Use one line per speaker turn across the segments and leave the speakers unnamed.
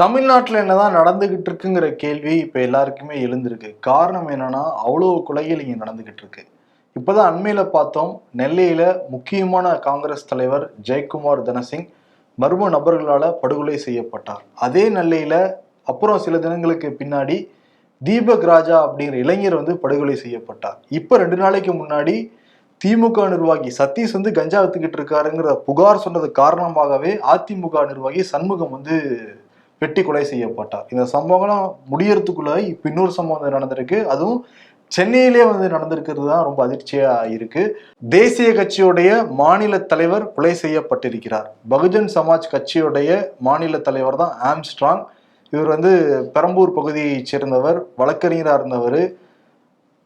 தமிழ்நாட்டில் என்னதான் நடந்துகிட்டு இருக்குங்கிற கேள்வி இப்போ எல்லாருக்குமே எழுந்திருக்கு. காரணம் என்னன்னா அவ்வளோ கொலைகள் இங்கே நடந்துகிட்டு இருக்கு. இப்போதான் அண்மையில் பார்த்தோம் நெல்லையில் முக்கியமான காங்கிரஸ் தலைவர் ஜெயக்குமார் தனசிங் மர்ம நபர்களால் படுகொலை செய்யப்பட்டார். அதே நெல்லையில் அப்புறம் சில தினங்களுக்கு பின்னாடி தீபக் ராஜா அப்படிங்கிற இளைஞர் வந்து படுகொலை செய்யப்பட்டார். இப்போ ரெண்டு நாளைக்கு முன்னாடி திமுக நிர்வாகி சதீஷ் வந்து கஞ்சா வித்துக்கிட்டு இருக்காருங்கிற புகார் சொன்னது காரணமாகவே அதிமுக நிர்வாகி சண்முகம் வந்து வெட்டி கொலை செய்யப்பட்டார். இந்த சம்பவம்லாம் முடியறதுக்குள்ள இப்போ இன்னொரு சம்பவம் வந்து நடந்திருக்கு. அதுவும் சென்னையிலே வந்து நடந்திருக்கிறது தான் ரொம்ப அதிர்ச்சியா இருக்கு. தேசிய கட்சியுடைய மாநில தலைவர் கொலை செய்யப்பட்டிருக்கிறார். பகுஜன் சமாஜ் கட்சியுடைய மாநில தலைவர் தான் ஆம்ஸ்ட்ராங். இவர் வந்து பெரம்பூர் பகுதியைச் சேர்ந்தவர் வழக்கறிஞராக இருந்தவர்.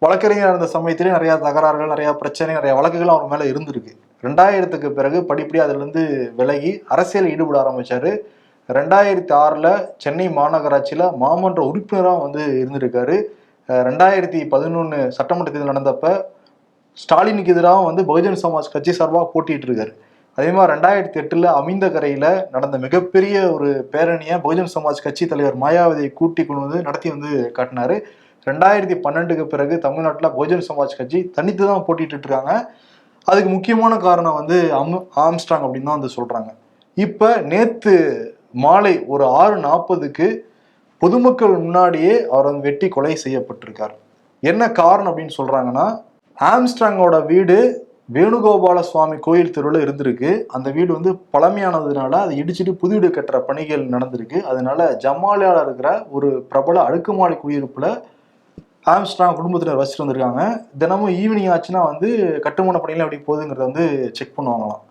வழக்கறிஞராக இருந்த சமயத்திலே நிறையா தகராறுகள் நிறையா பிரச்சனை நிறைய வழக்குகள் அவர் மேலே இருந்திருக்கு. ரெண்டாயிரத்துக்கு பிறகு படிப்படியாக அதுலேருந்து விலகி அரசியல் ஈடுபட ஆரம்பித்தார் ரெண்டாயிரத்தி ஆறில் சென்னை மாநகராட்சியில் மாமன்ற உறுப்பினராக வந்து இருந்திருக்காரு. ரெண்டாயிரத்தி பதினொன்று சட்டமன்ற தேர்தல் நடந்தப்ப ஸ்டாலினுக்கு எதிராக வந்து பகுஜன் சமாஜ் கட்சி சார்பாக போட்டிட்டு இருக்காரு அதே மாதிரி ரெண்டாயிரத்தி எட்டில் அமைந்த கரையில் நடந்த மிகப்பெரிய ஒரு பேரணியை பகுஜன் சமாஜ் கட்சி தலைவர் மாயாவதியை கூட்டி கொண்டு வந்து நடத்தி வந்து காட்டினார். ரெண்டாயிரத்தி பன்னெண்டுக்கு பிறகு தமிழ்நாட்டில் பகுஜன் சமாஜ் கட்சி தனித்து தான் போட்டிட்டு இருக்காங்க அதுக்கு முக்கியமான காரணம் வந்து அம் ஆம்ஸ்டாங் அப்படின்னு தான் வந்து சொல்கிறாங்க இப்போ நேற்று மாலை ஒரு ஆறு நாற்பதுக்கு பொதுமக்கள் முன்னாடியே அவர் வந்து வெட்டி கொலை செய்யப்பட்டிருக்கார். என்ன காரணம் அப்படின்னு சொல்றாங்கன்னா ஆம்ஸ்ட்ராங்கோட வீடு வேணுகோபால சுவாமி கோயில் தெருவில் இருந்திருக்கு. அந்த வீடு வந்து பழமையானதுனால அதை இடிச்சிட்டு புது வீடு கட்டுற பணிகள் நடந்திருக்கு. அதனால ஜமாலியால இருக்கிற ஒரு பிரபல அடுக்குமாடி குடியிருப்புல ஆம்ஸ்ட்ராங் குடும்பத்தினர் வசிச்சுட்டு வந்திருக்காங்க. தினமும் ஈவினிங் ஆச்சுன்னா வந்து கட்டுமான பணிகள் எப்படி போகுதுங்கிறத வந்து செக் பண்ணுவாங்களாம்.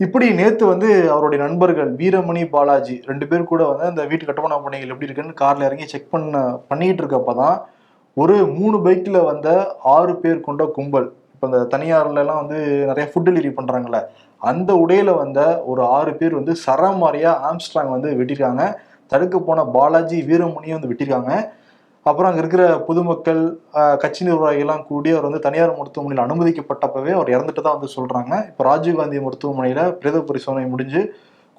இப்படி நேத்து வந்து அவருடைய நண்பர்கள் வீரமணி பாலாஜி ரெண்டு பேர் கூட வந்து அந்த வீட்டு கட்டுமான பணிகள் எப்படி இருக்குன்னு கார்ல இறங்கி செக் பண்ண பண்ணிட்டு இருக்கப்பதான் ஒரு மூணு பைக்ல வந்த ஆறு பேர் கொண்ட கும்பல். இப்போ இந்த தனியார்ல எல்லாம் வந்து நிறைய ஃபுட் டெலிவரி பண்றாங்கல்ல அந்த உடையில வந்த ஒரு ஆறு பேர் வந்து சரமாரியா ஆம்ஸ்ட்ராங் வந்து வெட்டிருக்காங்க. தடுக்க போன பாலாஜி வீரமணியும் வந்து வெட்டிருக்காங்க. அப்புறம் அங்கே இருக்கிற பொதுமக்கள் கட்சி நிர்வாகிகள்லாம் கூடி அவர் வந்து தனியார் மருத்துவமனையில் அனுமதிக்கப்பட்டப்பவே அவர் இறந்துட்டு தான் வந்து சொல்கிறாங்க இப்போ ராஜீவ்காந்தி மருத்துவமனையில் பிரேத பரிசோதனை முடிஞ்சு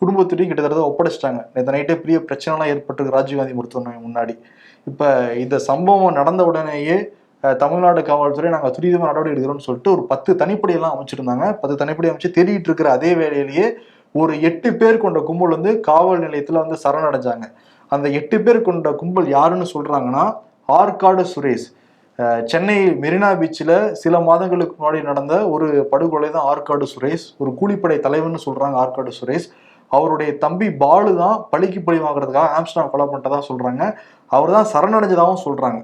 குடும்பத்திட்டையும் கிட்டத்தட்ட ஒப்படைச்சிட்டாங்க. நேற்று நைட்டே பெரிய பிரச்சனைலாம் ஏற்பட்டிருக்கு ராஜீவ்காந்தி மருத்துவமனை முன்னாடி. இப்போ இந்த சம்பவம் நடந்த உடனேயே தமிழ்நாடு காவல்துறை நாங்கள் துரிதமாக நடவடிக்கை எடுக்கிறோம்னு சொல்லிட்டு ஒரு பத்து தனிப்படையெல்லாம் அமைச்சிருந்தாங்க. பத்து தனிப்படை அமைச்சு தேடிட்டு இருக்கிற அதே வேளையிலேயே ஒரு எட்டு பேர் கொண்ட கும்பல் வந்து காவல் நிலையத்தில் வந்து சரணடைஞ்சாங்க. அந்த எட்டு பேர் கொண்ட கும்பல் யாருன்னு சொல்கிறாங்கன்னா ஆற்காடு சுரேஷ். சென்னை மெரினா பீச்சில் சில மாதங்களுக்கு முன்னாடி நடந்த ஒரு படுகொலை தான் ஆற்காடு சுரேஷ். ஒரு கூலிப்படை தலைவர்னு சொல்கிறாங்க ஆற்காடு சுரேஷ். அவருடைய தம்பி பாலு தான் பழிக்கு பழி வாங்குறதுக்காக ஆம்ஸ்டாங் கொலை பண்ணிட்டதா சொல்கிறாங்க அவர் தான் சரணடைஞ்சதாகவும் சொல்கிறாங்க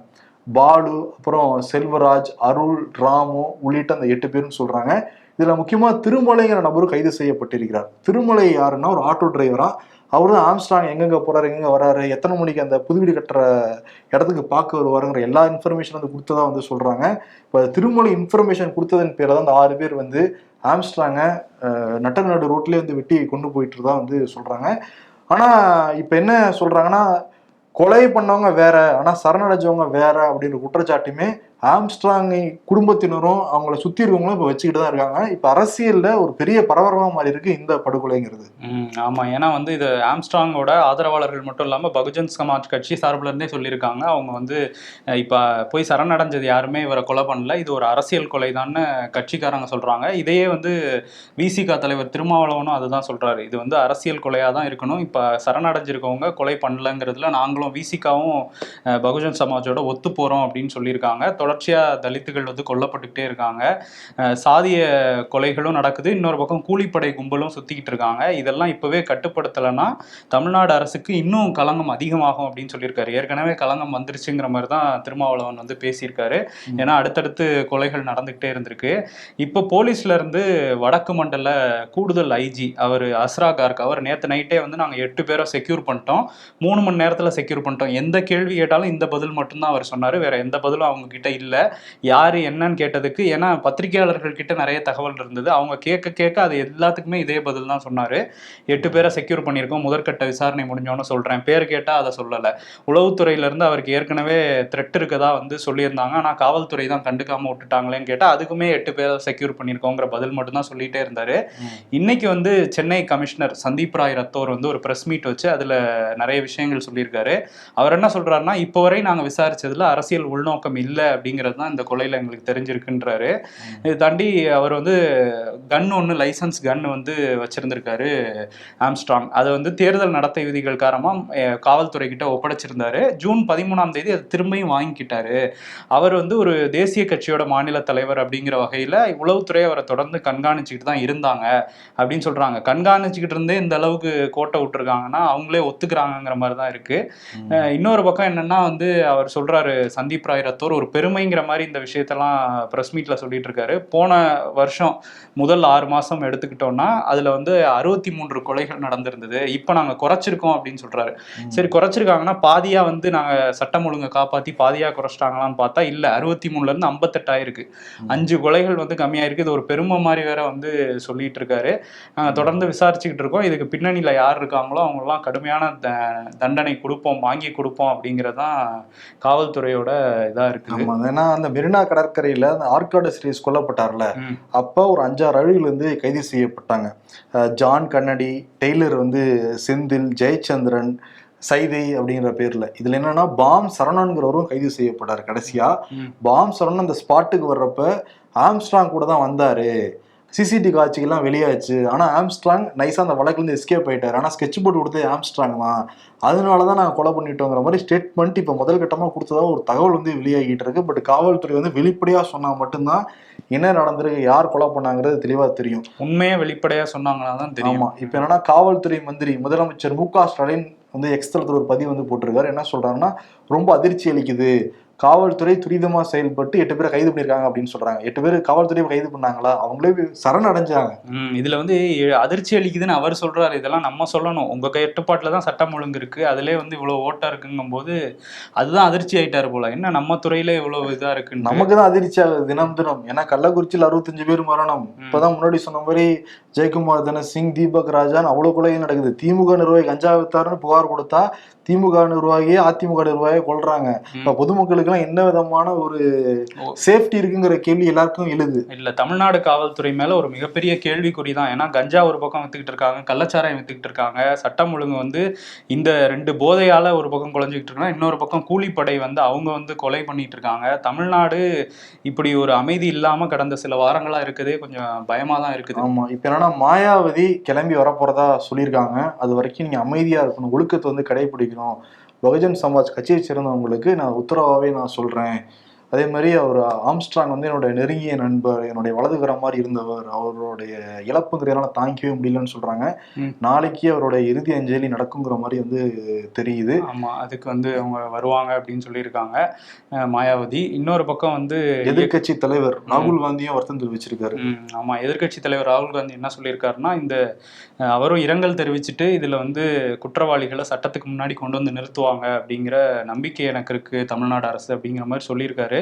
பாலு அப்புறம் செல்வராஜ் அருள் ராமு உள்ளிட்ட அந்த எட்டு பேர்னு சொல்கிறாங்க இதில் முக்கியமாக திருமலைங்கிற நபரும் கைது செய்யப்பட்டிருக்கிறார். திருமலை யாருன்னா ஒரு ஆட்டோ டிரைவராக அவர் தான் ஆம்ஸ்டாங் எங்கெங்க போறாரு எங்கெங்க வராரு எத்தனை மணிக்கு அந்த புது வீடு கட்டுற இடத்துக்கு பார்க்க வருவாருங்கிற எல்லா இன்ஃபர்மேஷன் வந்து கொடுத்ததா வந்து சொல்றாங்க. இப்போ திருமலை இன்ஃபர்மேஷன் கொடுத்ததன் பேரில் தான் அந்த ஆறு பேர் வந்து ஆம்ஸ்ட்ராங்கை நட்டநாடு ரோட்லேயே வந்து வெட்டி கொண்டு போயிட்டு தான் வந்து சொல்றாங்க. ஆனால் இப்போ என்ன சொல்றாங்கன்னா கொலை பண்ணவங்க வேற ஆனால் சரணடைஞ்சவங்க வேற அப்படின்ற குற்றச்சாட்டுமே ஆம்ஸ்ட்ராங்கை குடும்பத்தினரும் அவங்கள சுத்தி இருக்கவங்களும் இப்போ வச்சுக்கிட்டு தான் இருக்காங்க. இப்போ அரசியல்ல ஒரு பெரிய பரபரமா மாதிரி இருக்கு இந்த படுகொலைங்கிறது.
ஆமா. ஏன்னா வந்து இது ஆம்ஸ்ட்ராங்கோட ஆதரவாளர்கள் மட்டும் இல்லாம பகுஜன் சமாஜ் கட்சி சார்புல இருந்தே சொல்லியிருக்காங்க. அவங்க வந்து இப்போ இப்ப போய் சரணடைஞ்சது யாருமே இவரை கொலை பண்ணல. இது ஒரு அரசியல் கொலைதான்னு கட்சிக்காரங்க சொல்றாங்க. இதையே வந்து விசிகா தலைவர் திருமாவளவனும் அதுதான் சொல்றாரு. இது வந்து அரசியல் கொலையா தான் இருக்கணும். இப்ப சரணடைஞ்சிருக்கவங்க கொலை பண்ணலங்கிறதுல நாங்களும் விசிகாவும் பகுஜன் சமாஜோட ஒத்து போறோம் அப்படின்னு சொல்லியிருக்காங்க. தொடர்ச்சியா தலித்துகள் வந்து கொல்லப்பட்டுக்கிட்டே இருக்காங்க. சாதிய கொலைகளும் நடக்குது. இன்னொரு பக்கம் கூலிப்படை கும்பலும் சுத்திக்கிட்டு இருக்காங்க. இதெல்லாம் இப்பவே கட்டுப்படுத்தலைன்னா தமிழ்நாடு அரசுக்கு இன்னும் களங்கம் அதிகமாகும் அப்படின்னு சொல்லியிருக்காரு. ஏற்கனவே களங்கம் வந்துருச்சுங்கிற மாதிரி தான் திருமாவளவன் வந்து பேசியிருக்காரு. ஏன்னா அடுத்தடுத்து கொலைகள் நடந்துகிட்டே இருந்திருக்கு. இப்போ போலீஸ்ல இருந்து வடக்கு மண்டல கூடுதல் ஐஜி அவர் அஸ்ரா கார்க் அவர் நேற்று நைட்டே வந்து நாங்கள் எட்டு பேரை செக்யூர் பண்ணிட்டோம். மூணு மணி நேரத்தில் செக்யூர் பண்ணிட்டோம். எந்த கேள்வி கேட்டாலும் இந்த பதில் மட்டும்தான் அவர் சொன்னார். வேற எந்த பதிலும் அவங்க கிட்ட இல்லை. யாரு என்னன்னு கேட்டதுக்கு ஏன்னா பத்திரிகையாளர்கள் கிட்ட நிறைய தகவல் இருந்தது. அவங்க கேட்க கேட்க அது எல்லாத்துக்குமே இதே பதில் தான் சொன்னாரு. எட்டு பேரை செக்யூர் பண்ணியிருக்கோம் முதற்கட்ட விசாரணை முடிஞ்சோன்னு சொல்றேன். பேர் கேட்டா அதை சொல்லலை. உளவுத்துறையில இருந்து அவருக்கு ஏற்கனவே த்ரெட் இருக்கதா வந்து சொல்லியிருந்தாங்க. ஆனா காவல்துறை தான் கண்டுக்காம விட்டுட்டாங்களேன்னு கேட்டா அதுக்குமே எட்டு பேரை செக்யூர் பண்ணியிருக்கோங்கிற பதில் மட்டும் தான் சொல்லிட்டே இருந்தாரு. இன்னைக்கு வந்து சென்னை கமிஷனர் சந்தீப் ராய் ரத்தோர் வந்து ஒரு பிரஸ் மீட் வச்சு அதுல நிறைய விஷயங்கள் சொல்லியிருக்காரு. அவர் என்ன சொல்றாருன்னா இப்போ வரை நாங்க விசாரிச்சதுல அரசியல் உள்நோக்கம் இல்லை அப்படிங்கிறது தான் இந்த கொலையில எங்களுக்கு தெரிஞ்சிருக்குன்றாரு. இது தாண்டி அவர் வந்து கன் ஒன்று லைசன்ஸ் கன் வந்து வச்சிருந்திருக்காரு ஆம்ஸ்ட்ராங் அதை வந்து தேர்தல் நடத்தை விதிகள் காரணமாக காவல்துறை கிட்ட ஒப்படைச்சிருந்தாரு. ஜூன் பதிமூணாம் தேதி அதை திரும்பியும் வாங்கிக்கிட்டாரு. அவர் வந்து ஒரு தேசிய கட்சியோட மாநில தலைவர் அப்படிங்கிற வகையில் உளவுத்துறை அவரை தொடர்ந்து கண்காணிச்சுக்கிட்டு தான் இருந்தாங்க அப்படின்னு சொல்றாங்க. கண்காணிச்சுக்கிட்டு இருந்தே இந்த அளவுக்கு கோட்டை விட்டுருக்காங்கன்னா அவங்களே ஒத்துக்கிறாங்கங்கிற மாதிரி தான் இருக்கு. அஹ் இன்னொரு பக்கம் என்னன்னா வந்து அவர் சொல்றாரு சந்தீப் ராய் ரத்தோர் ஒரு பெருமைங்கிற மாதிரி இந்த விஷயத்தெல்லாம் பிரஸ் மீட்ல சொல்லிட்டு இருக்காரு போன வருஷம் முதல் ஆறு மாசம் எடுத்துக்கிட்டோம்னா அதுல வந்து அறுபத்தி மூன்று கொலைகள் நடந்திருந்தது. இப்போ நாங்க குறைச்சிருக்கோம் அப்படின்னு சொல்றாரு. சரி குறைச்சிருக்காங்கன்னா பாதியா வந்து நாங்க சட்டம் ஒழுங்கை காப்பாத்தி பாதியா குறைச்சிட்டாங்களான்னு பார்த்தா இல்ல. அறுபத்தி மூணுல இருந்து ஐம்பத்தெட்டாயிருக்கு. அஞ்சு கொலைகள் வந்து கம்மியாயிருக்கு. இது ஒரு பெருமை மாதிரி வேற வந்து சொல்லிட்டு இருக்காரு நாங்க தொடர்ந்து விசாரிச்சுக்கிட்டு இருக்கோம். இதுக்கு பின்னணியில யார் இருக்காங்களோ அவங்கெல்லாம் கடுமையான தண்டனை கொடுப்போம் வாங்கி கொடுப்போம் அப்படிங்கறதுதான் காவல்துறையோட இதா இருக்குது.
ஆமா ஏன்னா அந்த மெரினா கடற்கரையில அந்த ஆர்காடு சீரிஸ் கொல்லப்பட்டார்ல. அப்ப ஒரு அஞ்சாறு அழிவுல இருந்து கைது செய்யப்பட்டாங்க. ஜான் கன்னடி டெய்லர் வந்து செந்தில் ஜெயச்சந்திரன் சைதை அப்படிங்கிற பேர்ல. இதுல என்னன்னா பாம் சரவணன்கிறவரும் கைது செய்யப்பட்டார் கடைசியா. பாம் சரவணன் அந்த ஸ்பாட்டுக்கு வர்றப்ப ஆம்ஸ்ட்ராங் கூட தான் வந்தாரு. சிசிடி காட்சிகள்லாம் வெளியாச்சு. ஆனா ஆம்ஸ்ட்ராங் நைஸா அந்த வழக்குல இருந்து எஸ்கேப் ஆயிட்டாரு. ஆனா ஸ்கெட்ச் போட்டு கொடுத்தது ஆம்ஸ்ட்ராங் தான். அதனால தான் நாங்கள் கொலை பண்ணிட்டோங்கிற மாதிரி ஸ்டேட்மெண்ட் இப்போ முதல் கட்டமாக கொடுத்ததா ஒரு தகவல் வந்து வெளியாகிட்டு இருக்கு. பட் காவல்துறை வந்து வெளிப்படையாக சொன்னால் மட்டும்தான் என்ன நடந்திருக்கு யார் கொலை பண்ணாங்கிறது தெளிவாக தெரியும்.
உண்மையை வெளிப்படையா சொன்னாங்கன்னா தான் தெரியும்.
இப்போ என்னன்னா காவல்துறை மந்திரி முதலமைச்சர் மு க ஸ்டாலின் வந்து எக்ஸ்தலத்தில் ஒரு பதிவு வந்து போட்டிருக்காரு. என்ன சொல்றாருன்னா ரொம்ப அதிர்ச்சி அளிக்குது. காவல்துறை துரிதமா செயல்பட்டு எட்டு பேரை கைது பண்ணியிருக்காங்க அப்படின்னு சொல்றாங்க. எட்டு பேர் காவல்துறை கைது பண்ணாங்களா? அவங்களே சரணடைஞ்சாங்க.
ம் இதுல வந்து அதிர்ச்சி அளிக்குதுன்னு அவர் சொல்றாரு. இதெல்லாம் நம்ம சொல்லணும். உங்க கட்டுப்பாட்டுல தான் சட்டம் ஒழுங்கு இருக்கு. அதுலயே வந்து இவ்வளவு ஓட்டா இருக்குங்கும் போது அதுதான் அதிர்ச்சி ஆயிட்டாரு போல. என்ன நம்ம துறையில இவ்வளவு இதா இருக்குன்னு
நமக்கு தான் அதிர்ச்சி ஆகுது தினம் தினம். ஏன்னா கள்ளக்குறிச்சியில் அறுபத்தஞ்சு பேர் மரணம். இப்பதான் முன்னாடி சொன்ன மாதிரி ஜெயக்குமார் தனசிங் தீபக் ராஜான் அவ்வளவு கொலையும் நடக்குது. திமுக நிர்வாகி கஞ்சா வித்தாருன்னு புகார் கொடுத்தா திமுக நிர்வாகியே அதிமுக நிர்வாகியை கொல்றாங்க. இப்ப பொதுமக்களுக்கு எல்லாம் என்ன விதமான ஒரு. சேஃப்டி இருக்குங்கிற கேள்வி எல்லாருக்கும் எழுது.
இல்ல தமிழ்நாடு காவல்துறை மேல ஒரு மிகப்பெரிய கேள்விக்குறி தான் ஏன்னா கஞ்சா ஒரு பக்கம் வித்துக்கிட்டு இருக்காங்க கள்ளச்சாராயம் வித்துக்கிட்டு இருக்காங்க. சட்டம் ஒழுங்கு வந்து இந்த ரெண்டு போதையால ஒரு பக்கம் குழஞ்சிக்கிட்டு இருக்காங்க இன்னொரு பக்கம் கூலிப்படை வந்து அவங்க வந்து கொலை பண்ணிட்டு இருக்காங்க. தமிழ்நாடு இப்படி ஒரு அமைதி இல்லாம கடந்த சில வாரங்களா இருக்குதே. கொஞ்சம் பயமா தான் இருக்குது.
ஆமா. இப்ப என்னன்னா மாயாவதி கிளம்பி வரப்போறதா சொல்லியிருக்காங்க. அது வரைக்கும் நீங்க அமைதியா இருக்கணும் ஒழுக்கத்தை வந்து கடைபிடிக்கணும். பகுஜன் சமாஜ் கட்சியை சேர்ந்தவங்களுக்கு நான் உத்தரவாகவே நான் சொல்கிறேன் அதே மாதிரி அவர் ஆம்ஸ்ட்ராங் வந்து என்னோட நெருங்கிய நண்பர் என்னுடைய வலதுகரம் மாதிரி இருந்தவர் அவருடைய இழப்புங்கிறதுனால தாங்கிக்கவே முடியலன்னு சொல்றாங்க. நாளைக்கு அவருடைய இறுதி அஞ்சலி நடக்குங்கிற மாதிரி வந்து தெரியுது.
ஆமா அதுக்கு வந்து அவங்க வருவாங்க அப்படின்னு சொல்லியிருக்காங்க. மாயாவதி. இன்னொரு பக்கம் வந்து
எதிர்க்கட்சி தலைவர் ராகுல் காந்தியும் வருத்தம் தெரிவிச்சிருக்காரு.
ஆமா எதிர்க்கட்சி தலைவர் ராகுல் காந்தி என்ன சொல்லியிருக்காருன்னா இந்த அவரும் இரங்கல் தெரிவிச்சுட்டு இதுல வந்து குற்றவாளிகளை சட்டத்துக்கு முன்னாடி கொண்டு வந்து நிறுத்துவாங்க அப்படிங்கிற நம்பிக்கை எனக்கு இருக்கு தமிழ்நாடு அரசு அப்படிங்கிற மாதிரி சொல்லியிருக்காரு.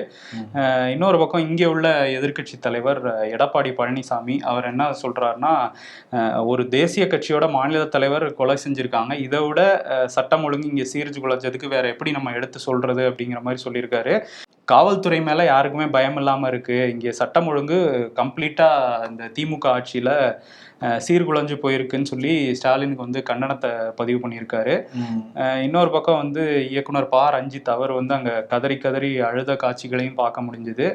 இன்னொரு பக்கம் இங்கே உள்ள எதிர்க்கட்சி தலைவர் எடப்பாடி பழனிசாமி அவர் என்ன சொல்றாருன்னா அஹ், ஒரு தேசிய கட்சியோட மாநில தலைவர் கொலை செஞ்சிருக்காங்க. இதை விட சட்டம் ஒழுங்கு இங்கே சீர்ஜு குலைஞ்சதுக்கு வேற எப்படி நம்ம எடுத்து சொல்றது அப்படிங்கிற மாதிரி சொல்லியிருக்காரு. காவல்துறை மேல யாருக்குமே பயம் இல்லாமல் இருக்கு. இங்கே சட்டம் ஒழுங்கு கம்ப்ளீட்டா இந்த திமுக ஆட்சியில சீர்குலைஞ்சு போயிருக்குன்னு சொல்லி ஸ்டாலினுக்கு வந்து கண்டனத்தை பதிவு பண்ணியிருக்காரு. இன்னொரு பக்கம் வந்து இயக்குனர் பா. ரஞ்சித் அவர் வந்து அங்கே கதறி கதறி அழுத காட்சிகளையும் பார்க்க முடிஞ்சுது.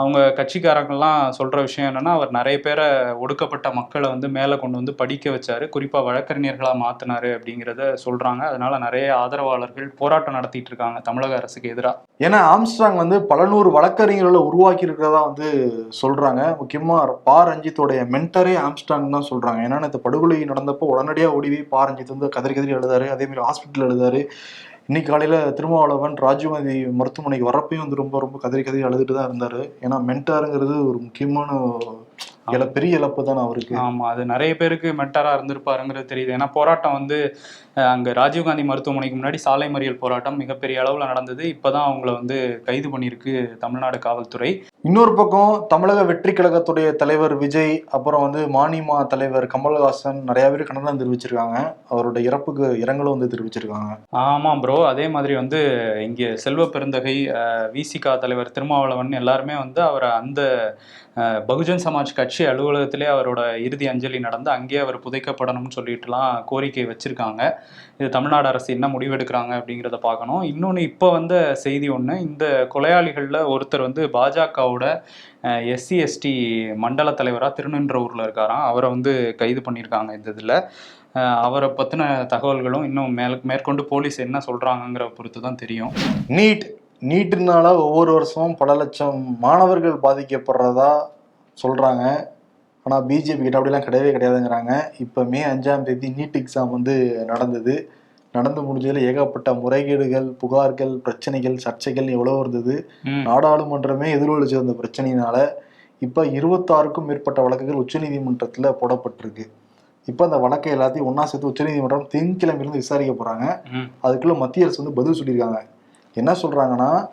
அவங்க கட்சிக்காரங்கள்லாம் சொல்கிற விஷயம் என்னன்னா அவர் நிறைய பேரை ஒடுக்கப்பட்ட மக்களை வந்து மேலே கொண்டு வந்து படிக்க வச்சாரு. குறிப்பாக வழக்கறிஞர்களாக மாத்தினாரு அப்படிங்கிறத சொல்கிறாங்க அதனால நிறைய ஆதரவாளர்கள் போராட்டம் நடத்திட்டு இருக்காங்க தமிழக அரசுக்கு எதிராக
ஏன்னா ஆம்ஸ்ட்ராங் வந்து பல நூறு வழக்கறிஞர்களை உருவாக்கி இருக்கிறதா வந்து சொல்கிறாங்க முக்கியமாக பா. ரஞ்சித்தோடைய மென்டரே ஆம்ஸ்ட்ராங் தான் சொல்றாங்க. ஏன்னா இந்த படுகொலை நடந்தப்போ உடனடியாக ஓடி போய் பா வந்து கதறி கதறி எழுதாரு அதே மாதிரி ஹாஸ்பிட்டல் எழுதாரு இன்னைக்கு காலையில திருமாவளவன் ராஜீவ்காந்தி மருத்துவமனைக்கு வரப்பையும் வந்து ரொம்ப ரொம்ப கதறி கதறி அழுதுட்டு தான் இருந்தாரு. ஏன்னா மென்டாருங்கிறது ஒரு முக்கியமான இல பெரிய இழப்பு தானே அவருக்கு?
ஆமா அது நிறைய பேருக்கு மென்டரா இருந்திருப்பாருங்கிறது தெரியுது. ஏன்னா போராட்டம் வந்து அங்க ராஜீவ்காந்தி மருத்துவமனைக்கு முன்னாடி சாலை மறியல் போராட்டம் மிகப்பெரிய அளவுல நடந்தது. இப்பதான் அவங்கள வந்து கைது பண்ணியிருக்கு தமிழ்நாடு காவல்துறை.
இன்னொரு பக்கம் தமிழக வெற்றி கழகத்துடைய தலைவர் விஜய் அப்புறம் வந்து மானிமா தலைவர் கமல்ஹாசன் நிறைய பேர் கண்டனம் தெரிவிச்சிருக்காங்க. அவரோட இறப்புக்கு இரங்கலும் வந்து தெரிவிச்சிருக்காங்க.
ஆமாம் ப்ரோ அதே மாதிரி வந்து இங்கே செல்வ பெருந்தகை விசிகா தலைவர் திருமாவளவன் எல்லாருமே வந்து அவரை அந்த பகுஜன் சமாஜ் கட்சி அலுவலகத்திலே அவரோட இறுதி அஞ்சலி நடந்து அங்கேயே அவர் புதைக்கப்படணும்னு சொல்லிட்டுலாம் கோரிக்கை வச்சிருக்காங்க. இது தமிழ்நாடு அரசு என்ன முடிவெடுக்கிறாங்க அப்படிங்கிறத பார்க்கணும். இன்னொன்று இப்போ வந்த செய்தி ஒன்று இந்த கொலையாளிகளில் ஒருத்தர் வந்து பாஜகவோட எஸ்சி எஸ்டி மண்டல தலைவராக திருநின்றவூரில் இருக்காராம். அவரை வந்து கைது பண்ணியிருக்காங்க இந்த இதில். அவரை பற்றின தகவல்களும் இன்னும் மேல் மேற்கொண்டு போலீஸ் என்ன சொல்கிறாங்கங்கிற பொறுத்து தான் தெரியும்.
நீட் நீட்டுனால ஒவ்வொரு வருஷமும் பல லட்சம் மாணவர்கள் பாதிக்கப்படுறதா சொல்றாங்க. ஆனா பிஜேபி கிட்ட அப்படிலாம் கிடையவே கிடையாதுங்கிறாங்க. இப்ப மே அஞ்சாம் தேதி நீட் எக்ஸாம் வந்து நடந்தது. நடந்து முடிஞ்சதுல ஏகப்பட்ட முறைகேடுகள் புகார்கள் பிரச்சனைகள் சர்ச்சைகள் எவ்வளவு இருந்தது. நாடாளுமன்றமே எதிரொலிச்சு அந்த பிரச்சனையினால இப்ப இருபத்தாறுக்கும் மேற்பட்ட வழக்குகள் உச்சநீதிமன்றத்துல போடப்பட்டிருக்கு. இப்ப அந்த வழக்கை எல்லாத்தையும் ஒண்ணா சேர்த்து உச்சநீதிமன்றம் திங்கக்கிழமையிலிருந்து விசாரிக்க போறாங்க.
ம்.
அதுக்குள்ள மத்திய அரசு வந்து பதில் சொல்லியிருக்காங்க. என்ன சொல்றாங்கன்னா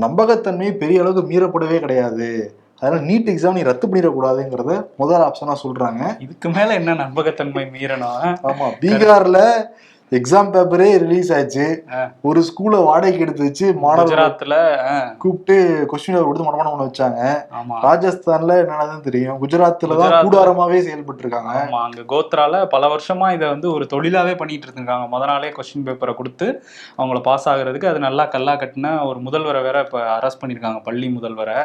நம்பகத்தன்மை பெரிய அளவுக்கு மீறப்படவே கிடையாது. அதனால நீட் எக்ஸாம் நீ ரத்து பண்ணிடக்கூடாதுங்கிறத முதல் ஆப்ஷனா சொல்றாங்க.
இதுக்கு மேல என்ன நம்பகத்தன்மை மீறணும்?
ஆமா பீகார்ல எக்ஸாம் பேப்பரே ரிலீஸ் ஆச்சு ஒரு ஸ்கூலை வாடகைக்கு எடுத்து வச்சு
அஹ்,
கூப்பிட்டு கொஸ்டின் பேப்பர் கொடுத்து மனப்பாடம் பண்ண வச்சாங்க. ராஜஸ்தான்ல என்னன்னு தெரியும். குஜராத்ல தான் கூடாரமாவே செயல்பட்டு இருக்காங்க
அங்க கோத்ரால பல வருஷமா இதை வந்து ஒரு தொழிலாவே பண்ணிட்டு இருந்திருக்காங்க. முத நாளே கொஸ்டின் பேப்பரை கொடுத்து அவங்கள பாஸ் ஆகுறதுக்கு அது நல்லா கல்லா கட்டின ஒரு முதல்வரை வேற இப்ப அரெஸ்ட் பண்ணிருக்காங்க. பள்ளி முதல்வரை.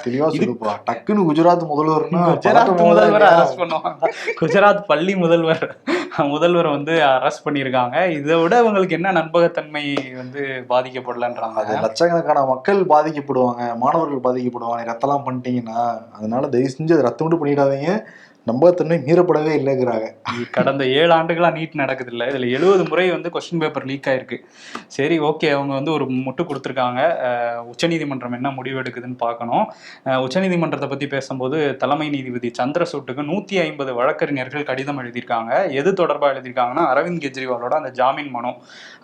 டக்குன்னு குஜராத் முதல்வர்னா
குஜராத் முதல்வரை அரெஸ்ட் பண்ணுவாங்க. குஜராத் பள்ளி முதல்வர் முதல்வர் வந்து அரெஸ்ட் பண்ணியிருக்காங்க இதை விட அவங்களுக்கு என்ன நண்பகத்தன்மை வந்து பாதிக்கப்படலன்றாங்க?
அது லட்சக்கணக்கான மக்கள் பாதிக்கப்படுவாங்க மாணவர்கள் பாதிக்கப்படுவாங்க ரத்தம்லாம் பண்ணிட்டீங்கன்னா அதனால தயவு செஞ்சு அதை ரத்தம் மட்டும் பண்ணிடாதீங்க. நம்பகத்தன்மை மீறப்படவே இல்லைங்கிறாங்க.
கடந்த ஏழு ஆண்டுகளா நீட் நடக்குது இல்ல இதுல எழுபது முறை வந்து கொஸ்டின் பேப்பர் லீக் ஆயிருக்கு. சரி ஓகே அவங்க வந்து ஒரு முட்டு கொடுத்துருக்காங்க. உச்சநீதிமன்றம் என்ன முடிவு எடுக்குதுன்னு பார்க்கணும். உச்சநீதிமன்றத்தை பத்தி பேசும்போது தலைமை நீதிபதி சந்திரசூட்டுக்கு நூத்தி ஐம்பது வழக்கறிஞர்கள் கடிதம் எழுதியிருக்காங்க. எது தொடர்பா எழுதியிருக்காங்கன்னா அரவிந்த் கெஜ்ரிவாலோட அந்த ஜாமீன் மனு.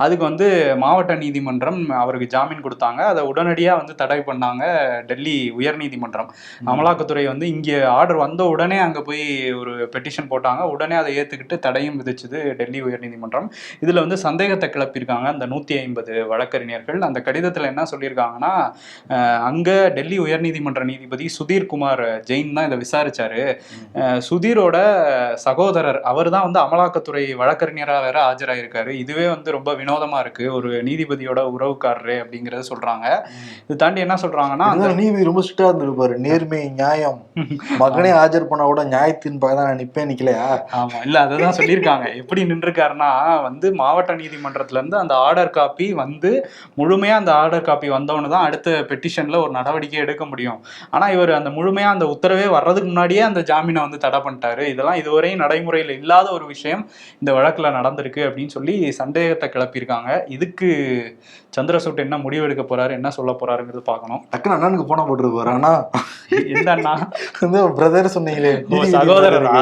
அதுக்கு வந்து மாவட்ட நீதிமன்றம் அவருக்கு ஜாமீன் கொடுத்தாங்க. அதை உடனடியா வந்து தடை பண்ணாங்க டெல்லி உயர்நீதிமன்றம். அமலாக்கத்துறை வந்து இங்கே ஆர்டர் வந்த உடனே அங்கே போய் ஒரு பெட்டிஷன் போட்டாங்க. உடனே அதை ஏற்றுக்கிட்டு தடையும் விதிச்சுது டெல்லி உயர்நீதிமன்றம். இதில் வந்து சந்தேகத்தை கிளப்பியிருக்காங்க அந்த நூற்றி ஐம்பது வழக்கறிஞர்கள். அந்த கடிதத்தில் என்ன சொல்லியிருக்காங்கன்னா அங்கே டெல்லி உயர்நீதிமன்ற நீதிபதி சுதீர் குமார் ஜெயின் தான் இதை விசாரிச்சாரு. சுதீரோட சகோதரர் அவர் தான் வந்து அமலாக்கத்துறை வழக்கறிஞராக வேற ஆஜராயிருக்காரு. இதுவே வந்து ரொம்ப வினோதமாக இருக்கு. ஒரு நீதிபதியோட உறவுக்காரரு அப்படிங்கிறத சொல்றாங்க. இது தாண்டி என்ன
இருந்தாலும் நீதிபதி ரொம்ப ஸ்ட்ரிக்டா இருந்திருப்பாரு. நேர்மை நியாயம். மகனே ஆஜர் பண்ண கூட நியாயத்தின் பக்கம் பார்த்தா நான் நிப்பேன் நிக்கலையா?
ஆமா இல்ல அதுதான் சொல்லியிருக்காங்க. எப்படி நின்றுருக்காருன்னா வந்து மாவட்ட நீதிமன்றத்துல இருந்து அந்த ஆர்டர் காப்பி வந்து முழுமையா அந்த ஆர்டர் காப்பி வந்தவொன்னு தான் அடுத்த பெட்டிஷன்ல ஒரு நடவடிக்கை எடுக்க முடியும். ஆனா இவர் அந்த முழுமையா அந்த உத்தரவே வர்றதுக்கு முன்னாடியே அந்த ஜாமீனை வந்து தடை பண்ணிட்டாரு. இதெல்லாம் இதுவரையும் நடைமுறையில் இல்லாத ஒரு விஷயம் இந்த வழக்குல நடந்திருக்கு அப்படின்னு சொல்லி சந்தேகத்தை கிளப்பியிருக்காங்க. இதுக்கு சந்திரசூட் என்ன முடிவு எடுக்க போறாரு என்ன சொல்ல போறாருங்கிறது பார்க்கணும்.
டக்குன்னு அண்ணனுக்கு போன போட்டுருப்பாரு ஆனா
எந்த அண்ணா?
வந்து பிரதர் சொன்னீங்களே
சகோதரரா.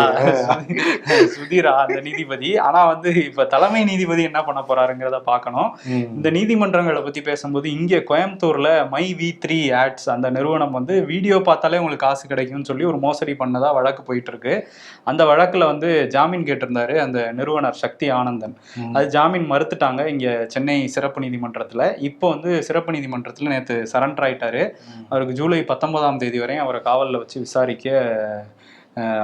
சுதீரா அந்த நீதிபதி. ஆனா வந்து இப்ப தலைமை நீதிபதி என்ன பண்ண போறாருங்கிறத பார்க்கணும்.
ம்.
இந்த நீதிமன்றங்களை பத்தி பேசும்போது இங்க கோயம்புத்தூர்ல மை வி த்ரீ ஆட்ஸ் அந்த நிறுவனம் வந்து வீடியோ பார்த்தாலே உங்களுக்கு காசு கிடைக்கும்னு சொல்லி ஒரு மோசடி பண்ணதா வழக்கு போயிட்டு இருக்கு அந்த வழக்குல வந்து ஜாமீன் கேட்டிருந்தாரு அந்த நிறுவனர் சக்தி ஆனந்தன். அது ஜாமீன் மறுத்துட்டாங்க. இங்க சென்னை சிறப்பு நீதிமன்றத்துல. இப்போ வந்து சிறப்பு நீதிமன்றத்துல நேத்து சரண்டர் ஆயிட்டாரு. அவருக்கு ஜூலை பத்தொன்பதாம் தேதி வரையும் அவரை காவல்ல வச்சு விசாரிக்க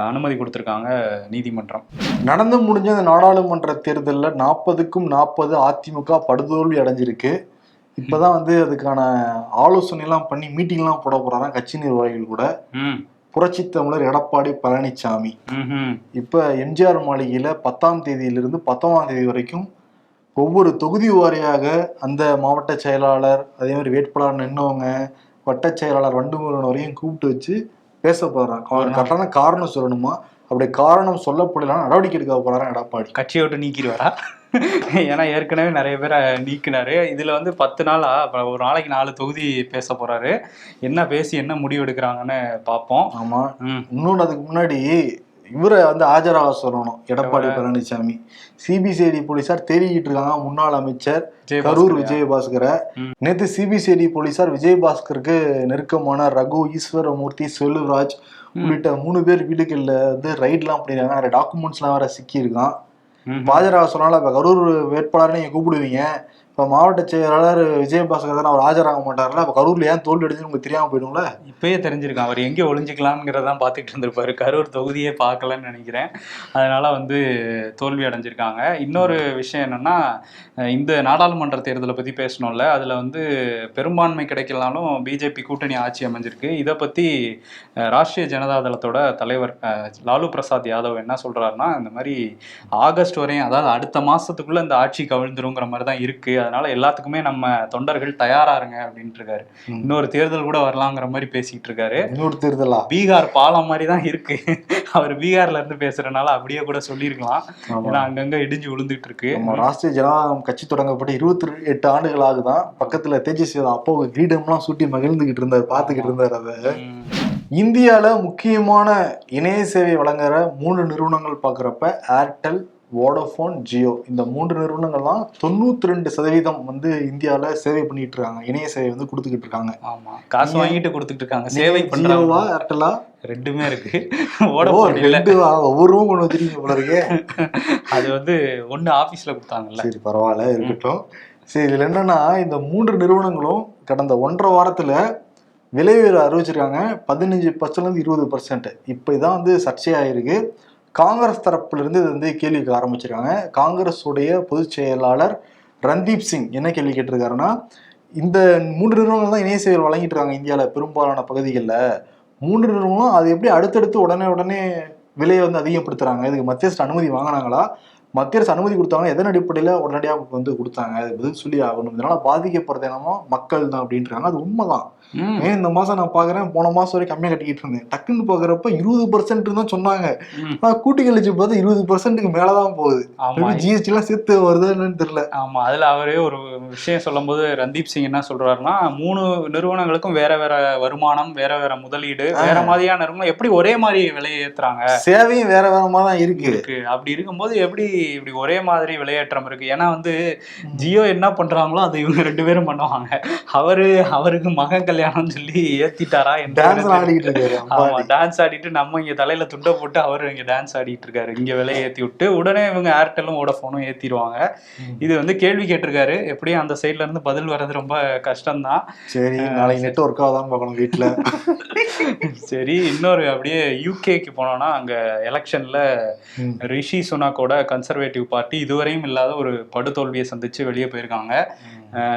அனுமதி கொடுத்திருக்காங்க நீதிமன்றம்.
நடந்து முடிஞ்ச அந்த நாடாளுமன்ற தேர்தல்ல நாற்பதுக்கும் நாற்பது அதிமுக படுதோல்வி அடைஞ்சிருக்கு. இப்பதான் வந்து அதுக்கான ஆலோசனை எல்லாம் பண்ணி மீட்டிங் எல்லாம் போட போறாராம் கட்சி நிர்வாகிகள் கூட. புரட்சி தமிழர் எடப்பாடி பழனிசாமி. இப்ப எம்ஜிஆர் மாளிகையில பத்தாம் தேதியிலிருந்து பத்தொன்பதாம் தேதி வரைக்கும் ஒவ்வொரு தொகுதி வாரியாக அந்த மாவட்ட செயலாளர் அதே மாதிரி வேட்பாளர் நின்னவங்க வட்ட செயலாளர் வண்டுமுருகன் வரையும் கூப்பிட்டு வச்சு பேச போறாங்க. அவர் கரெக்டான காரணம் சொல்லணுமா? அப்படி காரணம் சொல்லப்படலாம் நடவடிக்கை எடுக்க போறாராம் எடப்பாடி?
கட்சியை விட்டு நீக்கிடுவாரா? ஏன்னா ஏற்கனவே நிறைய பேரை நீக்கினாரு. இதுல வந்து பத்து நாளா ஒரு நாளைக்கு நாலு தொகுதி பேச போறாரு. என்ன பேசி என்ன முடிவு எடுக்கிறாங்கன்னு பார்ப்போம்
ஆமா.
ம்.
இன்னொன்று அதுக்கு முன்னாடி இவரை வந்து ஆஜராக சொல்லணும். எடப்பாடி பழனிசாமி. சிபிசிஐடி போலீசார் தேடிக்கிட்டு இருக்காங்க முன்னாள் அமைச்சர் கரூர் விஜயபாஸ்கரை. நேத்து சிபிசிஐடி போலீசார் விஜயபாஸ்கருக்கு நெருக்கமான ரகு ஈஸ்வரமூர்த்தி செல்வராஜ் உள்ளிட்ட மூணு பேர் வீடுகள்ல வந்து ரைட்லாம் பண்ணிருக்காங்க நிறைய டாக்குமெண்ட்ஸ்லாம் வேற சிக்கியிருக்கான். ஆஜராக சொன்னால இப்ப கரூர் வேட்பாளர் நீங்க கூப்பிடுவீங்க. இப்போ மாவட்ட செயலாளர் விஜயபாஸ்கர் தானே அவர் ஆஜராக மாட்டார்ல? அப்போ கரூர்ல ஏன் தோல்வி அடிச்சு உங்களுக்கு தெரியாமல் போயிடுங்களா
இப்பயே தெரிஞ்சிருக்கான் அவர் எங்கே ஒளிஞ்சிக்கலாம்ங்கிறதான் பார்த்துட்டு இருந்திருப்பாரு. கரூர் தொகுதியே பார்க்கலன்னு நினைக்கிறேன். அதனால வந்து தோல்வி அடைஞ்சிருக்காங்க. இன்னொரு விஷயம் என்னன்னா இந்த நாடாளுமன்ற தேர்தலை பற்றி பேசணும்ல. அதில் வந்து பெரும்பான்மை கிடைக்கலனாலும் பிஜேபி கூட்டணி ஆட்சி அமைஞ்சிருக்கு. இதை பற்றி ராஷ்ட்ரிய ராஷ்டிரிய ஜனதா தளத்தோட தலைவர் லாலு பிரசாத் யாதவ் என்ன சொல்கிறாருன்னா இந்த மாதிரி ஆகஸ்ட் வரையும் அதாவது அடுத்த மாதத்துக்குள்ளே இந்த ஆட்சி கவிழ்ந்துருங்கிற மாதிரி தான் இருக்குது அதனால எல்லாத்துக்குமே நம்ம தொண்டர்கள் தயாரா இருங்க அப்படின்ட்டு இருக்காரு. இன்னொரு தேர்தல் கூட வரலாங்கிற மாதிரி பேசிட்டு இருக்காரு
இன்னொரு தேர்தலா?
பீகார் பாலம் மாதிரி தான் இருக்கு. அவர் பீகார்ல இருந்து பேசுறதுனால அப்படியே கூட சொல்லியிருக்கலாம். ஏன்னா அங்கங்க இடிஞ்சு விழுந்துட்டு இருக்கு
ராஷ்டிரிய ஜனதாதளம் கட்சி தொடங்கப்பட்டு இருபத்தி எட்டு ஆண்டுகள் ஆகுதான். பக்கத்துல தேஜஸ்வி அப்போ கிரீடம்லாம் சூட்டி மகிழ்ந்துகிட்டு இருந்தார் பார்த்துக்கிட்டு இருந்தார் அதை.
உம்
இந்தியால முக்கியமான இணைய சேவை வழங்குற மூணு நிறுவனங்கள் பார்க்குறப்ப ஏர்டெல் வோடஃபோன் ஜியோ இந்த மூன்று நிறுவனங்கள் தான் தொண்ணூத்தி ரெண்டு சதவீதம் வந்து இந்தியால சேவை பண்ணிட்டு இருக்காங்க இணைய சேவை வந்து கொடுத்துக்கிட்டு இருக்காங்க
ஆமா. காசு வாங்கிட்டு கொடுத்துட்டு இருக்காங்க சேவை பண்றாங்க.
ஏர்டெல்லா
ரெண்டுமே இருக்கு. இல்ல.
ரெண்டு வா, ஒவ்வொருவரும் கொண்டு வச்சிருக்கீங்க போல
அது வந்து ஒண்ணு ஆபீஸ்ல கொடுத்தாங்கல்ல.
சரி பரவாயில்ல இருக்கட்டும். சரி இதுல என்னன்னா இந்த மூன்று நிறுவனங்களும் கடந்த ஒன்றரை வாரத்துல விலை உயர்வு அறிவிச்சிருக்காங்க. பதினஞ்சு பர்சன்ட்ல இருந்து இருபது பர்சன்ட். இப்போ இதான் வந்து சர்ச்சையாயிருக்கு. காங்கிரஸ் தரப்பிலிருந்து இது வந்து கேள்விக்கு ஆரம்பிச்சிருக்காங்க. காங்கிரஸுடைய பொதுச் செயலாளர் ரந்தீப் சிங் என்ன கேள்வி கேட்டிருக்காருன்னா இந்த மூன்று நிறுவனங்கள் தான் இணைய சேவைகள் வழங்கிட்டு இருக்காங்க இந்தியாவில் பெரும்பாலான பகுதிகளில். மூன்று நிறுவனம் அது எப்படி அடுத்தடுத்து உடனே உடனே விலையை வந்து அதிகப்படுத்துறாங்க? இதுக்கு மத்தியஸ்ட் அனுமதி வாங்கினாங்களா? மத்திய அரசு அனுமதி கொடுத்தாங்க எதன் அடிப்படையில் உடனடியாக வந்து கொடுத்தாங்க? அது பதில் சொல்லி ஆகணும். இதனால பாதிக்கப்படுறது என்னமோ மக்கள் தான் அப்படின்றாங்க அது உண்மைதான். ஏன் இந்த மாசம் நான் பாக்குறேன்? போன மாசம் வரைக்கும் கம்மியா கட்டிக்கிட்டு இருந்தேன். டக்குன்னு பாக்குறப்ப இருபது பர்சன்ட் தான் சொன்னாங்க. ஆனா கூட்டி கழிச்சு பார்த்தா இருபது பர்சன்ட்டுக்கு மேலதான் போகுது. ஜிஎஸ்டி எல்லாம் சேர்த்து வருதா என்னன்னு தெரியல.
ஆமா. அதுல அவரே ஒரு விஷயம் சொல்லும்போது ரந்தீப் சிங் என்ன சொல்றாருன்னா மூணு நிறுவனங்களுக்கும் வேற வேற வருமானம் வேற வேற முதலீடு வேற மாதிரியான நிறுவனம் எப்படி ஒரே மாதிரி விலையை ஏத்துறாங்க
சேவையும் வேற வேறமா தான் இருக்கு.
இருக்கு. அப்படி இருக்கும்போது எப்படி இப்படி ஒரே மாதிரி விளையாட்டம் இருக்கு? ஏன்னா வந்து ஜியோ என்ன பண்றாங்களோ அது இவங்க ரெண்டு பேரும் பண்ணுவாங்க. அவரு அவருக்கு மகன் கல்யாணம் சொல்லி ஏத்திட்டாரா
டான்ஸ் இருக்காரு
ஆமா. டான்ஸ் ஆடிட்டு நம்ம இங்க தலையில துண்டை போட்டு அவரு இங்க டான்ஸ் ஆடிட்டு இருக்காரு. இங்க விலையை ஏத்தி விட்டு உடனே இவங்க ஏர்டெல்லும் வோடஃபோனும் ஏத்திடுவாங்க. இது வந்து கேள்வி கேட்டிருக்காரு. எப்படியும் அந்த சைட்ல இருந்து பதில் வர்றது ரொம்ப கஷ்டம்தான்.
சரி நாளைக்கு நெட் ஒர்க் ஆகுதான்னு பார்க்கணும் வீட்டுல
சரி இன்னொரு அப்படியே யூகேக்கு போனோம்னா அங்க எலெக்ஷன்ல. ரிஷி சுனாக்கோட கன்சர்வேட்டிவ் பார்ட்டி இதுவரையும் இல்லாத ஒரு படுதோல்வியை சந்திச்சு வெளியே போயிருக்காங்க.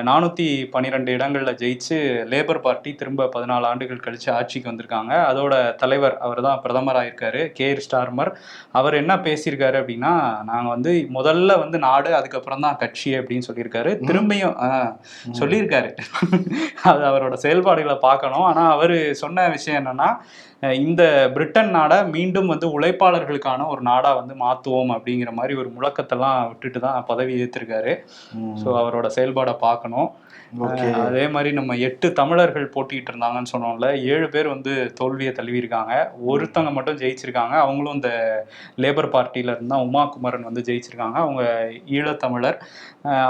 நானூற்றி பன்னிரெண்டு இடங்களில் ஜெயிச்சு லேபர் பார்ட்டி திரும்ப பதினாலு ஆண்டுகள் கழிச்சு ஆட்சிக்கு வந்திருக்காங்க. அதோட தலைவர் அவர் தான் பிரதமராக இருக்காரு கேர் ஸ்டார்மர். அவர் என்ன பேசியிருக்காரு அப்படின்னா நாங்கள் வந்து முதல்ல வந்து நாடு அதுக்கப்புறம் தான் கட்சி அப்படின்னு சொல்லியிருக்காரு. திரும்பியும் சொல்லியிருக்காரு. அது அவரோட செயல்பாடுகளை பார்க்கணும். ஆனால் அவர் சொன்ன விஷயம் என்னன்னா இந்த பிரிட்டன் நாடை மீண்டும் வந்து உழைப்பாளர்களுக்கான ஒரு நாடா வந்து மாத்துவோம் அப்படிங்கிற மாதிரி ஒரு முழக்கத்தெல்லாம் விட்டுட்டு தான் பதவி ஏற்றிருக்காரு ஸோ அவரோட செயல்பாடை பார்க்கணும். அதே மாதிரி நம்ம எட்டு தமிழர்கள் போட்டிட்டு இருந்தாங்கன்னு சொன்னோம்ல ஏழு பேர் வந்து தோல்வியை தழுவிருக்காங்க ஒருத்தங்க மட்டும் ஜெயிச்சிருக்காங்க. அவங்களும் இந்த லேபர் பார்ட்டியில இருந்தா உமா குமரன் வந்து ஜெயிச்சிருக்காங்க. அவங்க ஈழத்தமிழர்.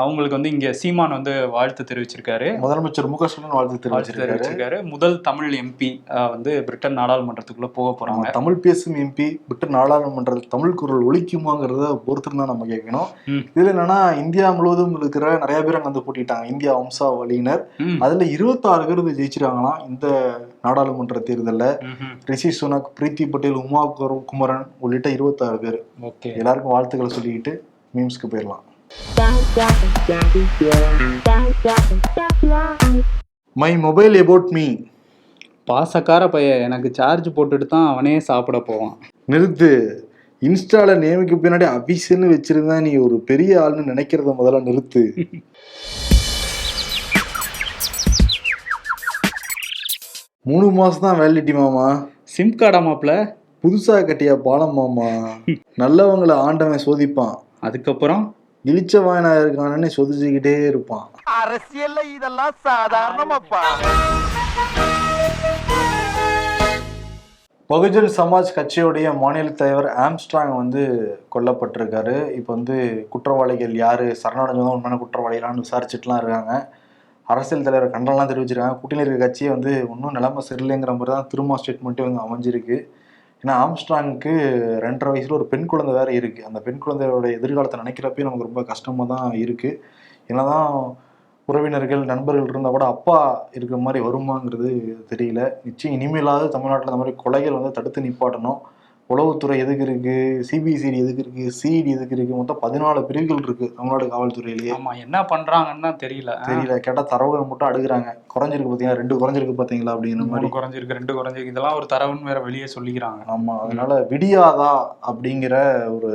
அவங்களுக்கு வந்து இங்க சீமான் வந்து வாழ்த்து தெரிவிச்சிருக்காரு.
முதலமைச்சர் மு க ஸ்டாலின் வாழ்த்து தெரிவிச்சிருக்காரு.
முதல் தமிழ் எம்பி வந்து பிரிட்டன் நாடாளுமன்றத்துக்குள்ள போக போறாங்க.
தமிழ் பேசும் எம்பி விட்டு நாடாளுமன்றத்தில் தமிழ் குரல் ஒழிக்குமாங்கிறத பொறுத்து தான் நம்ம கேட்கணும். இதுல என்னன்னா இந்தியா முழுவதும் இருக்கிற நிறைய பேர் அங்க வந்து போட்டிட்டாங்க இந்தியா வம்சாவளியினர் அதுல இருபத்தாறு பேர் வந்து ஜெயிச்சிருக்காங்களாம் இந்த நாடாளுமன்ற தேர்தல்ல. ரிஷி சுனக் பிரீத்தி பட்டேல் உமா குமரன் உள்ளிட்ட இருபத்தாறு பேர்.
ஓகே.
எல்லாருக்கும் வாழ்த்துக்களை சொல்லிக்கிட்டு மீம்ஸ்க்கு போயிடலாம். மை மொபைல் எபவுட் மீ
பாசக்கார பையன் எனக்கு சார்ஜ் போட்டுட்டு தான் அவனே சாப்பிட போவான்.
நிறுத்து. இன்ஸ்டால நேமுக்கு பின்னாடி அபிஷன்னு வச்சிருந்தா நீ ஒரு பெரிய ஆள்னு நினைக்கிறத முதல்ல நிறுத்து. மூணு மாசம் தான் வேலிடிட்டி மாமா
சிம் கார்டா மாப்ள?
புதுசா கட்டிய பாலம் மாமா. நல்லவங்களை ஆண்டவன் சோதிப்பான்.
அதுக்கப்புறம்?
இழிச்ச வாயனா இருக்கானன்னு சொதிச்சுக்கிட்டே இருப்பான்.
அரசியல்ல இதெல்லாம் சாதாரணமாப்பா
பகுஜன் சமாஜ் கட்சியுடைய மாநில தலைவர் ஆம்ஸ்ட்ராங் வந்து கொல்லப்பட்டிருக்காரு. இப்போ வந்து குற்றவாளிகள் யாரு? சரணடைஞ்சவங்க உண்மையான குற்றவாளிகளான்னு விசாரிச்சுட்டுலாம் இருக்காங்க. அரசியல் தலைவர் கண்டனம்லாம் தெரிவிச்சிருக்காங்க. கூட்டணி இருக்க கட்சியை வந்து இன்னும் நிலைமை சரியில்லைங்கிற மாதிரி தான் திருமா ஸ்டேட்மெண்ட்டே வந்து அமைஞ்சிருக்கு. ஏன்னா ஆம்ஸ்ட்ராங்க்கு ரெண்டரை வயசில் ஒரு பெண் குழந்தை வேறு இருக்குது அந்த பெண் குழந்தையோட எதிர்காலத்தை நினைக்கிறப்பே நமக்கு ரொம்ப கஷ்டமாக தான் இருக்கு. என்னதான் உறவினர்கள் நண்பர்கள் இருந்தால் கூட அப்பா இருக்கிற மாதிரி வருமாங்கிறது தெரியல. நிச்சயம் இனிமேலாவது தமிழ்நாட்டில் இந்த மாதிரி கொலைகள் வந்து தடுத்து நிப்பாட்டணும். உளவுத்துறை எதுக்கு இருக்கு? சிபிசிடி எதுக்கு இருக்கு? சிஇடி எதுக்கு இருக்கு? மொத்தம் பதினாலு பிரிவுகள் இருக்கு தமிழ்நாடு காவல்துறையிலேயே.
ஆமா என்ன பண்றாங்கன்னு தெரியல.
தெரியல. கேட்டா தரவுகள் மட்டும் அடுக்குறாங்க. குறைஞ்சிருக்கு பாத்தீங்களா? ரெண்டு குறைஞ்சிருக்கு பாத்தீங்களா அப்படிங்கிற மாதிரி.
குறைஞ்சிருக்கு ரெண்டு குறைஞ்சிருக்கு. இதெல்லாம் ஒரு தரவுன்னு வேற வெளியே சொல்லிக்கிறாங்க.
ஆமா அதனால விடியாதா அப்படிங்கிற ஒரு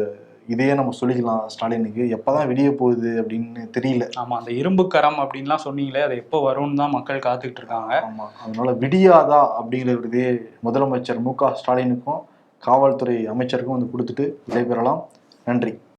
இதையே நம்ம சொல்லிக்கலாம் ஸ்டாலினுக்கு. எப்பதான் விடிய போகுது அப்படின்னு தெரியல.
ஆமா அந்த இரும்பு கரம் அப்படின்லாம் சொன்னீங்களே அது எப்போ வரும்னு தான் மக்கள் காத்துக்கிட்டு இருக்காங்க.
ஆமா அதனால விடியாதா அப்படிங்கிற விருதே முதலமைச்சர் மு க ஸ்டாலினுக்கும் காவல்துறை அமைச்சருக்கும் வந்து கொடுத்துட்டு விடைபெறலாம். நன்றி.